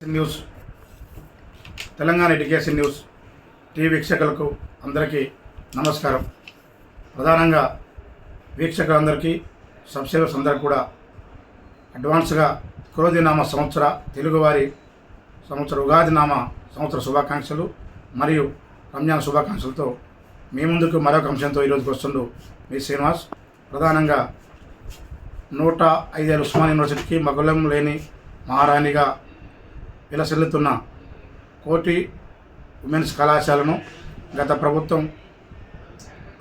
News Telangana education news TV వీక్షకులకు అందరికీ నమస్కారం. ప్రధానంగా వీక్షకులందరికీ సబ్స్క్రైబర్స్ అందరికీ కూడా అడ్వాన్స్గా క్రోధినామ సంవత్సర తెలుగువారి సంవత్సర ఉగాది నామ సంవత్సర శుభాకాంక్షలు మరియు రంజాన్ శుభాకాంక్షలతో మీ ముందుకు మరొక అంశంతో ఈరోజుకి వస్తుండు మీ శ్రీనివాస్. ప్రధానంగా నూట ఐదేళ్ళు ఉస్మాన్ యూనివర్సిటీకి మగులం లేని మహారాణిగా విలసిల్లుతున్న కోటి ఉమెన్స్ కళాశాలను గత ప్రభుత్వం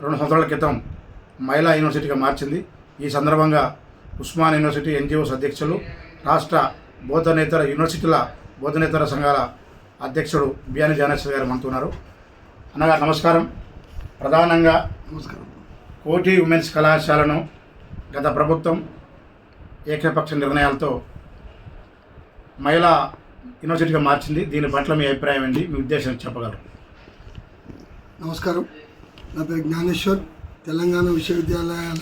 రెండు సంవత్సరాల క్రితం మహిళా యూనివర్సిటీగా మార్చింది. ఈ సందర్భంగా ఉస్మాన్ యూనివర్సిటీ ఎన్జిఓస్ అధ్యక్షులు రాష్ట్ర బోధనేతర యూనివర్సిటీల బోధనేతర సంఘాల అధ్యక్షుడు బియాని జానేశ్వర్ గారు మనతున్నారు అన్నగారు నమస్కారం. ప్రధానంగా నమస్కారం. కోటి ఉమెన్స్ కళాశాలను గత ప్రభుత్వం ఏకపక్ష నిర్ణయాలతో మహిళా యూనివర్సిటీగా మార్చింది. దీని పట్ల మీ అభిప్రాయం ఏంటి? మీ ఉద్దేశం చెప్పగలరు. నమస్కారం. నా పేరు జ్ఞానేశ్వర్. తెలంగాణ విశ్వవిద్యాలయాల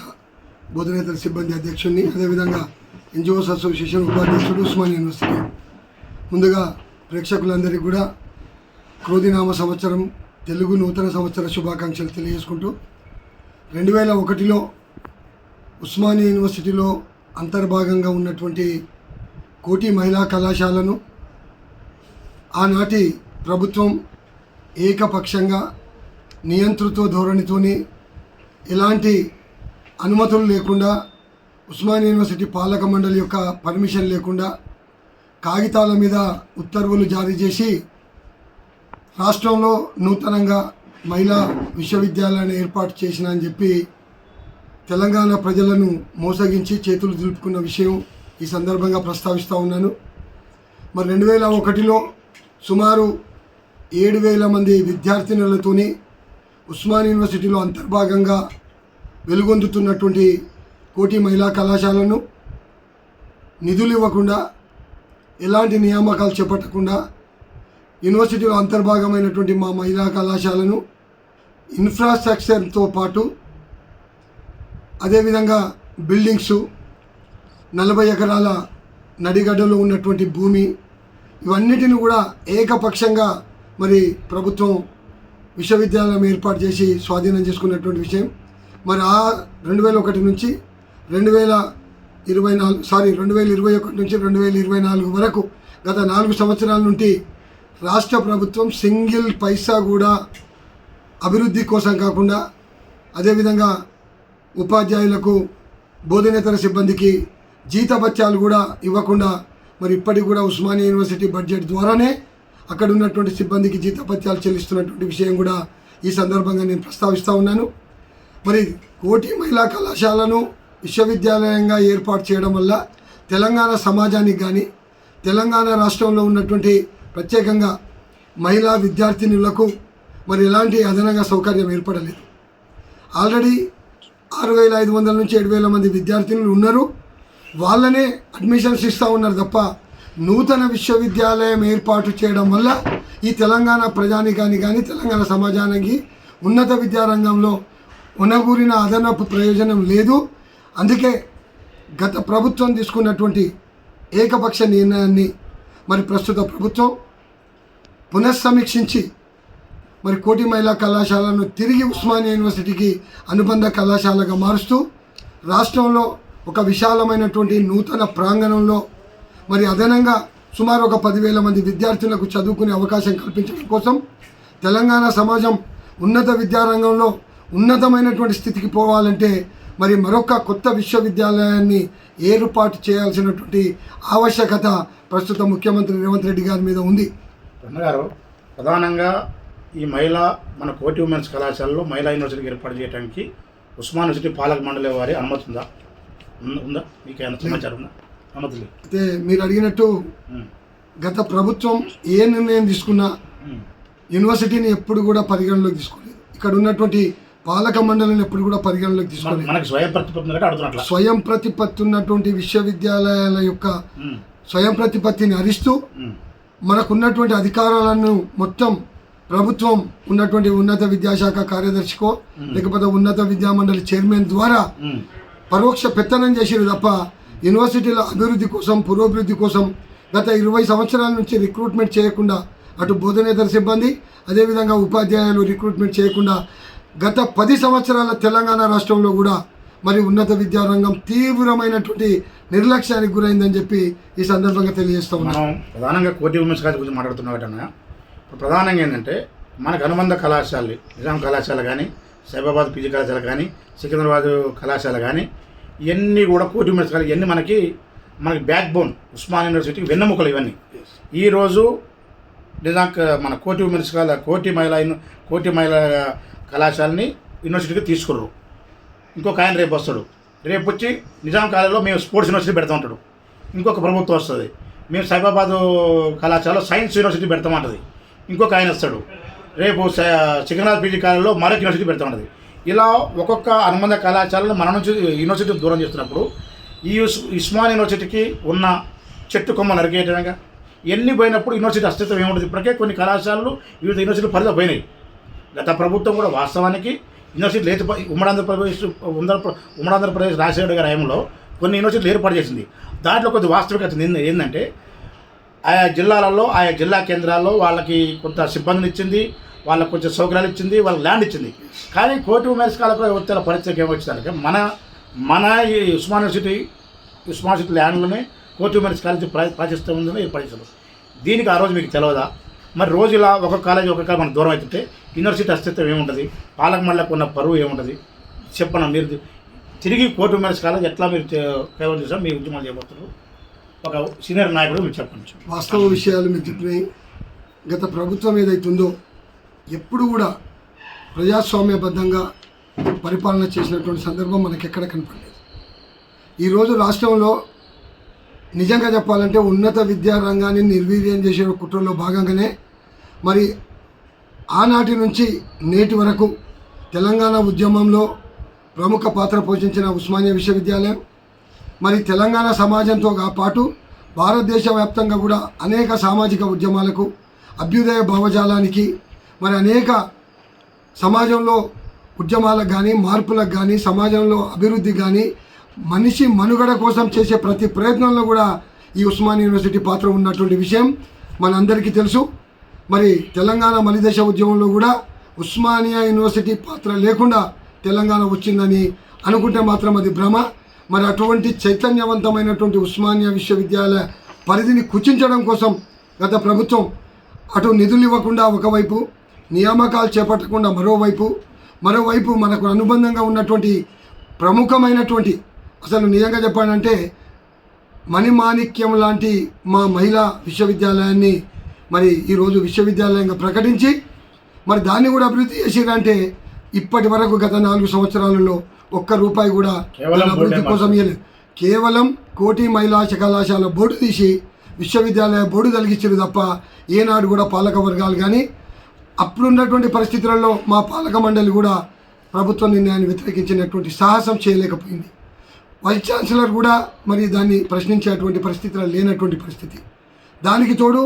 బోధనేతర సిబ్బంది అధ్యక్షుడిని. అదేవిధంగా ఎన్జిఓస్ అసోసియేషన్ ఉపాధ్యక్షుడు ఉస్మాన్ యూనివర్సిటీ. ముందుగా ప్రేక్షకులందరికీ కూడా క్రోధినామ సంవత్సరం తెలుగు నూతన సంవత్సర శుభాకాంక్షలు తెలియజేసుకుంటూ రెండు వేల ఒకటిలో ఉస్మానియా యూనివర్సిటీలో అంతర్భాగంగా ఉన్నటువంటి కోటి మహిళా కళాశాలను ఆనాటి ప్రభుత్వం ఏకపక్షంగా నియంతృత్వ ధోరణితోని ఎలాంటి అనుమతులు లేకుండా ఉస్మాన్ యూనివర్సిటీ పాలక మండలి యొక్క పర్మిషన్ లేకుండా కాగితాల మీద ఉత్తర్వులు జారీ చేసి రాష్ట్రంలో నూతనంగా మహిళా విశ్వవిద్యాలయాన్ని ఏర్పాటు చేసిన అని చెప్పి తెలంగాణ ప్రజలను మోసగించి చేతులు దులుపుకున్న విషయం ఈ సందర్భంగా ప్రస్తావిస్తూ ఉన్నాను. మరి రెండు వేల ఒకటిలో సుమారు ఏడు వేల మంది విద్యార్థినులతోని ఉస్మాన్ యూనివర్సిటీలో అంతర్భాగంగా వెలుగొందుతున్నటువంటి కోటి మహిళా కళాశాలను నిధులు ఇవ్వకుండా ఎలాంటి నియామకాలు చేపట్టకుండా యూనివర్సిటీలో అంతర్భాగమైనటువంటి మా మహిళా కళాశాలను ఇన్ఫ్రాస్ట్రక్చర్తో పాటు అదేవిధంగా బిల్డింగ్సు నలభై ఎకరాల నడిగడ్డలో ఉన్నటువంటి భూమి ఇవన్నిటిని కూడా ఏకపక్షంగా మరి ప్రభుత్వం విశ్వవిద్యాలయం ఏర్పాటు చేసి స్వాధీనం చేసుకున్నటువంటి విషయం. మరి ఆ రెండు వేల ఒకటి నుంచి రెండు వేల ఇరవై నాలుగు సారీ రెండు వేల ఇరవై ఒకటి నుంచి రెండు వేల ఇరవై నాలుగు వరకు గత నాలుగు సంవత్సరాల నుండి రాష్ట్ర ప్రభుత్వం సింగిల్ పైసా కూడా అభివృద్ధి కోసం కాకుండా అదేవిధంగా ఉపాధ్యాయులకు బోధనేతర సిబ్బందికి జీతభత్యాలు కూడా ఇవ్వకుండా మరి ఇప్పటికి కూడా ఉస్మానియా యూనివర్సిటీ బడ్జెట్ ద్వారానే అక్కడ ఉన్నటువంటి సిబ్బందికి జీతపత్యాలు చెల్లిస్తున్నటువంటి విషయం కూడా ఈ సందర్భంగా నేను ప్రస్తావిస్తూ ఉన్నాను. మరి కోటి మహిళా కళాశాలను విశ్వవిద్యాలయంగా ఏర్పాటు చేయడం వల్ల తెలంగాణ సమాజానికి కానీ తెలంగాణ రాష్ట్రంలో ఉన్నటువంటి ప్రత్యేకంగా మహిళా విద్యార్థినులకు మరి ఎలాంటి అదనంగా సౌకర్యం ఏర్పడలేదు. ఆల్రెడీ ఆరు వేల ఐదు వందల నుంచి ఏడు వేల మంది విద్యార్థినులు ఉన్నారు. వాళ్ళనే అడ్మిషన్స్ ఇస్తూ ఉన్నారు తప్ప నూతన విశ్వవిద్యాలయం ఏర్పాటు చేయడం వల్ల ఈ తెలంగాణ ప్రజానికాన్ని కానీ తెలంగాణ సమాజానికి ఉన్నత విద్యారంగంలో ఉనగూరిన అదనపు ప్రయోజనం లేదు. అందుకే గత ప్రభుత్వం తీసుకున్నటువంటి ఏకపక్ష నిర్ణయాన్ని మరి ప్రస్తుత ప్రభుత్వం పునఃసమీక్షించి మరి కోటి మహిళా కళాశాలను తిరిగి ఉస్మానియా యూనివర్సిటీకి అనుబంధ కళాశాలగా మారుస్తూ రాష్ట్రంలో ఒక విశాలమైనటువంటి నూతన ప్రాంగణంలో మరి అదనంగా సుమారు ఒక పదివేల మంది విద్యార్థులకు చదువుకునే అవకాశం కల్పించడం కోసం తెలంగాణ సమాజం ఉన్నత విద్యారంగంలో ఉన్నతమైనటువంటి స్థితికి పోవాలంటే మరి మరొక కొత్త విశ్వవిద్యాలయాన్ని ఏర్పాటు చేయాల్సినటువంటి ఆవశ్యకత ప్రస్తుత ముఖ్యమంత్రి రేవంత్ రెడ్డి గారి మీద ఉంది. గారు ప్రధానంగా ఈ మహిళా మన కోటి ఉమెన్స్ కళాశాలలో మహిళా యూనివర్సిటీకి ఏర్పాటు చేయడానికి ఉస్మాన్ యూనివర్సిటీ పాలక మండలి వారి అనుమతి ఉందా? ఉందా- మీకు ఏమైనా సమాచారం ఉందా? అయితే మీరు అడిగినట్టు గత ప్రభుత్వం ఏ నిర్ణయం తీసుకున్నా యూనివర్సిటీని ఎప్పుడు కూడా పరిగణలోకి తీసుకోలేదు. ఇక్కడ ఉన్నటువంటి పాలక మండలిని ఎప్పుడు కూడా పరిగణలోకి తీసుకోలేదు. స్వయం ప్రతిపత్తి స్వయం ఉన్నటువంటి విశ్వవిద్యాలయాల యొక్క స్వయం ప్రతిపత్తిని హరిస్తూ మనకున్నటువంటి అధికారాలను మొత్తం ప్రభుత్వం ఉన్నటువంటి ఉన్నత విద్యాశాఖ కార్యదర్శికో లేకపోతే ఉన్నత విద్యామండలి చైర్మన్ ద్వారా పరోక్ష పెత్తనం చేసేది తప్ప యూనివర్సిటీల అభివృద్ధి కోసం పురోభివృద్ధి కోసం గత ఇరవై సంవత్సరాల నుంచి రిక్రూట్మెంట్ చేయకుండా అటు బోధనేతర సిబ్బంది అదేవిధంగా ఉపాధ్యాయులు రిక్రూట్మెంట్ చేయకుండా గత పది సంవత్సరాల తెలంగాణ రాష్ట్రంలో కూడా మరి ఉన్నత విద్యారంగం తీవ్రమైనటువంటి నిర్లక్ష్యానికి గురైందని చెప్పి ఈ సందర్భంగా తెలియజేస్తా ఉన్నాం. ప్రధానంగా కోటి ఉమెన్స్ కాలేజ్ గురించి మాట్లాడుతున్నాం ఇప్పుడు ప్రధానంగా ఏంటంటే మనకు అనుబంధ కళాశాలలు నిజాం కళాశాల కానీ సైబాబాద్ పీజీ కళాశాల కానీ సికింద్రాబాద్ కళాశాల కానీ ఇవన్నీ కూడా కోటి కాలేజ్ ఇవన్నీ మనకి మనకి బ్యాక్ బోన్ ఉస్మాన్ యూనివర్సిటీకి వెన్నెముకలు ఇవన్నీ. ఈరోజు నిజాం క- మన కోటి ఉమెన్స్ కోటి మహిళా కోటి మహిళా కళాశాలని యూనివర్సిటీకి తీసుకుర్రు. ఇంకొక ఆయన రేపు వస్తాడు. రేపు వచ్చి నిజాం కాలేజీలో మేము స్పోర్ట్స్ యూనివర్సిటీ పెడతా ఉంటాడు. ఇంకొక ప్రభుత్వం వస్తుంది. మేము సైబాబాద్ కళాశాలలో సైన్స్ యూనివర్సిటీ పెడతామంటది ఇంకొక ఆయన వస్తాడు. రేపు స- పీజీ కాలంలో మరొక యూనివర్సిటీ పెడతా ఉన్నది. ఇలా ఒక్కొక్క అనుబంధ కళాశాలను మన నుంచి యూనివర్సిటీ దూరం చేస్తున్నప్పుడు ఈ ఇస్మాన్ యూనివర్సిటీకి ఉన్న చెట్టు కొమ్మ నరికేయటంగా ఎన్ని పోయినప్పుడు యూనివర్సిటీ అస్తిత్వం ఏముంటుంది ఇప్పటికే కొన్ని కళాశాలలు వివిధ యూనివర్సిటీలు పరిధిలో పోయినాయి. గత ప్రభుత్వం కూడా వాస్తవానికి యూనివర్సిటీ లేచి ఉమ్మడి ఆంధ్రప్రదేశ్ ఉమ్మడి ఉమ్మడి ఆంధ్రప్రదేశ్ రాజశేఖర గారి హయాంలో కొన్ని యూనివర్సిటీలు ఏర్పాటు చేసింది. దాంట్లో కొద్ది వాస్తవికత ఏంటంటే ఆయా జిల్లాలలో ఆయా జిల్లా కేంద్రాల్లో వాళ్ళకి కొంత సిబ్బందిని ఇచ్చింది. వాళ్ళకి కొంచెం సౌకర్యాలు ఇచ్చింది వాళ్ళకి ల్యాండ్ ఇచ్చింది. కానీ కోటి ఉమెన్స్ వచ్చే పరిస్థితికి ఏమొచ్చిందంటే మన మన ఈ ఉస్మాన్ యూనివర్సిటీ యూనివర్సిటీ ల్యాండ్లోనే కోటి ఉమెన్స్ కాలేజ్ ప్రా- ప్రాచిస్తూ ఉందని ఏర్పడించారు దీనికి ఆ రోజు మీకు తెలియదా మరి రోజు ఇలా ఒక కాలేజ్ ఒక కాలేజ్ మనం దూరం అవుతుంటే యూనివర్సిటీ అస్తిత్వం ఏముంటుంది? పాలక మండలకు ఉన్న పరువు ఏముంటుంది? చెప్పను మీరు? తిరిగి కోటి ఉమెన్స్ కాలేజ్ ఎట్లా మీరు ఫేవర్ చేసాం మీ ఉద్యమాలు చేయబోతున్నారు ఒక సీనియర్ నాయకుడు మీరు చెప్పండి. వాస్తవ విషయాలు మీకు చెప్పినాయి గత ప్రభుత్వం ఏదైతే ఉందో ఎప్పుడు కూడా ప్రజాస్వామ్యబద్ధంగా పరిపాలన చేసినటువంటి సందర్భం మనకి ఎక్కడ కనపడలేదు ఈరోజు రాష్ట్రంలో నిజంగా చెప్పాలంటే ఉన్నత విద్యా రంగాన్ని నిర్వీర్యం చేసే కుట్రలో భాగంగానే మరి ఆనాటి నుంచి నేటి వరకు తెలంగాణ ఉద్యమంలో ప్రముఖ పాత్ర పోషించిన ఉస్మానియా విశ్వవిద్యాలయం మరి తెలంగాణ సమాజంతో పాటు భారతదేశ వ్యాప్తంగా కూడా అనేక సామాజిక ఉద్యమాలకు అభ్యుదయ భావజాలానికి మరి అనేక సమాజంలో ఉద్యమాలకు కానీ మార్పులకు కానీ సమాజంలో అభివృద్ధి కానీ మనిషి మనుగడ కోసం చేసే ప్రతి ప్రయత్నంలో కూడా ఈ ఉస్మాన్ యూనివర్సిటీ పాత్ర ఉన్నటువంటి విషయం మనందరికీ తెలుసు. మరి తెలంగాణ మలిదశ ఉద్యమంలో కూడా ఉస్మానియా యూనివర్సిటీ పాత్ర లేకుండా తెలంగాణ వచ్చిందని అనుకుంటే మాత్రం అది భ్రమ. మరి అటువంటి చైతన్యవంతమైనటువంటి ఉస్మానియా విశ్వవిద్యాలయ పరిధిని కుచించడం కోసం గత ప్రభుత్వం అటు నిధులు ఇవ్వకుండా ఒకవైపు నియామకాలు చేపట్టకుండా మరోవైపు మరోవైపు మనకు అనుబంధంగా ఉన్నటువంటి ప్రముఖమైనటువంటి అసలు నిజంగా చెప్పాలంటే మణిమాణిక్యం లాంటి మా మహిళా విశ్వవిద్యాలయాన్ని మరి ఈరోజు విశ్వవిద్యాలయంగా ప్రకటించి మరి దాన్ని కూడా అభివృద్ధి చేసిరంటే ఇప్పటి వరకు గత నాలుగు సంవత్సరాలలో ఒక్క రూపాయి కూడా అభివృద్ధి కోసం ఇవ్వలేదు కేవలం కోటి మహిళా కళాశాల బోర్డు తీసి విశ్వవిద్యాలయ బోర్డు కలిగించారు తప్ప ఏనాడు కూడా పాలక వర్గాలు కానీ అప్పుడున్నటువంటి పరిస్థితులలో మా పాలక మండలి కూడా ప్రభుత్వ నిర్ణయాన్ని వ్యతిరేకించినటువంటి సాహసం చేయలేకపోయింది. వైస్ ఛాన్సలర్ కూడా మరి దాన్ని ప్రశ్నించేటువంటి పరిస్థితిలో లేనటువంటి పరిస్థితి. దానికి తోడు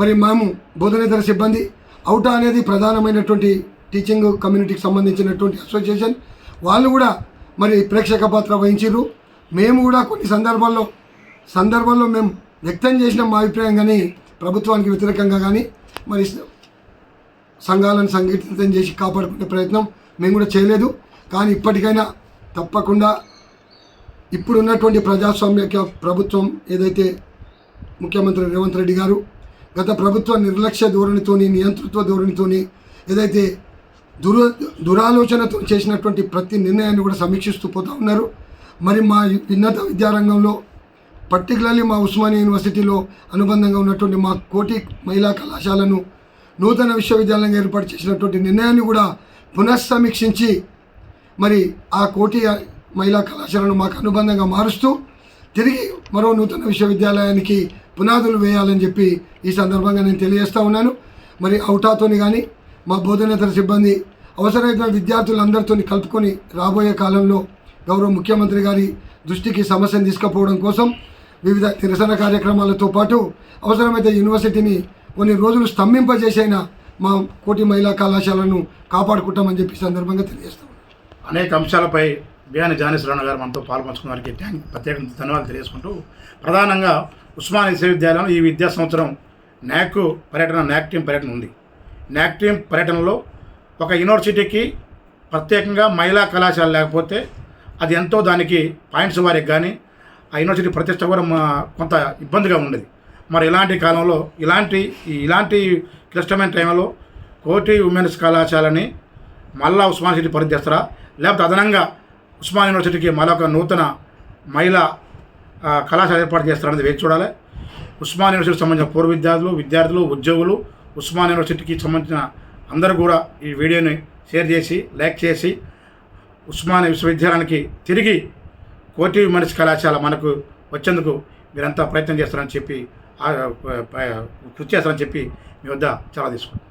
మరి మేము బోధనేతర సిబ్బంది అవుటా అనేది ప్రధానమైనటువంటి టీచింగ్ కమ్యూనిటీకి సంబంధించినటువంటి అసోసియేషన్ వాళ్ళు కూడా మరి ప్రేక్షక పాత్ర వహించారు మేము కూడా కొన్ని సందర్భాల్లో సందర్భంలో మేము వ్యక్తం చేసిన మా అభిప్రాయం కానీ ప్రభుత్వానికి వ్యతిరేకంగా కానీ మరి సంఘాలను సంఘటితం చేసి కాపాడుకునే ప్రయత్నం మేము కూడా చేయలేదు. కానీ ఇప్పటికైనా తప్పకుండా ఇప్పుడున్నటువంటి ప్రజాస్వామ్య ప్రభుత్వం ఏదైతే ముఖ్యమంత్రి రేవంత్ రెడ్డి గారు గత ప్రభుత్వ నిర్లక్ష్య ధోరణితోని నియంతృత్వ ధోరణితోని ఏదైతే దుర దురాలోచనతో చేసినటువంటి ప్రతి నిర్ణయాన్ని కూడా సమీక్షిస్తూ పోతూ ఉన్నారు. మరి మా ఉన్నత విద్యారంగంలో పర్టికులర్లీ మా ఉస్మానియా యూనివర్సిటీలో అనుబంధంగా ఉన్నటువంటి మా కోటి మహిళా కళాశాలను నూతన విశ్వవిద్యాలయంగా ఏర్పాటు చేసినటువంటి నిర్ణయాన్ని కూడా పునఃసమీక్షించి మరి ఆ కోటి మహిళా కళాశాలను మాకు అనుబంధంగా మారుస్తూ తిరిగి మరో నూతన విశ్వవిద్యాలయానికి పునాదులు వేయాలని చెప్పి ఈ సందర్భంగా నేను తెలియజేస్తూ ఉన్నాను. మరి అవుటాతోని కానీ మా బోధనేతర సిబ్బంది అవసరమైన విద్యార్థులందరితో కలుపుకొని రాబోయే కాలంలో గౌరవ ముఖ్యమంత్రి గారి దృష్టికి సమస్యను తీసుకుపోవడం కోసం వివిధ నిరసన కార్యక్రమాలతో పాటు అవసరమైతే యూనివర్సిటీని కొన్ని రోజులు స్తంభింపజేసైన మా కోటి మహిళా కళాశాలను కాపాడుకుంటామని చెప్పి సందర్భంగా తెలియజేస్తాం అనేక అంశాలపై బియాని జానేశ్వరరావు గారు మనతో పాల్పంచుకున్న ట్యాంక్ థ్యాంక్ ప్రత్యేక ధన్యవాదాలు తెలియజేసుకుంటూ ప్రధానంగా ఉస్మాన్ విశ్వవిద్యాలయం ఈ విద్యా సంవత్సరం న్యాక్ పర్యటన న్యాక్ టీం పర్యటన ఉంది. న్యాక్ టీం పర్యటనలో ఒక యూనివర్సిటీకి ప్రత్యేకంగా మహిళా కళాశాల లేకపోతే అది ఎంతో దానికి పాయింట్స్ వారికి కానీ ఆ యూనివర్సిటీ ప్రతిష్ట కూడా మా- కొంత ఇబ్బందిగా ఉండేది. మరి ఇలాంటి కాలంలో ఇలాంటి ఇలాంటి క్లిష్టమైన టైంలో కోటి ఉమెన్స్ కళాశాలని మళ్ళా ఉస్మాన్ సిటీ పరిధిస్తారా లేకపోతే అదనంగా ఉస్మాన్ యూనివర్సిటీకి మరొక నూతన మహిళా కళాశాల ఏర్పాటు చేస్తారనేది వేచి చూడాలి. ఉస్మాన్ యూనివర్సిటీకి సంబంధించిన పూర్వ విద్యార్థులు విద్యార్థులు ఉద్యోగులు ఉస్మాన్ యూనివర్సిటీకి సంబంధించిన అందరూ కూడా ఈ వీడియోని షేర్ చేసి లైక్ చేసి ఉస్మాన్ విశ్వవిద్యాలయానికి తిరిగి కోటి ఉమెన్స్ కళాశాల మనకు వచ్చేందుకు మీరంతా ప్రయత్నం చేస్తారని చెప్పి కృషి చేస్తారని చెప్పి మీ వద్ద చాలా తీసుకుంటాం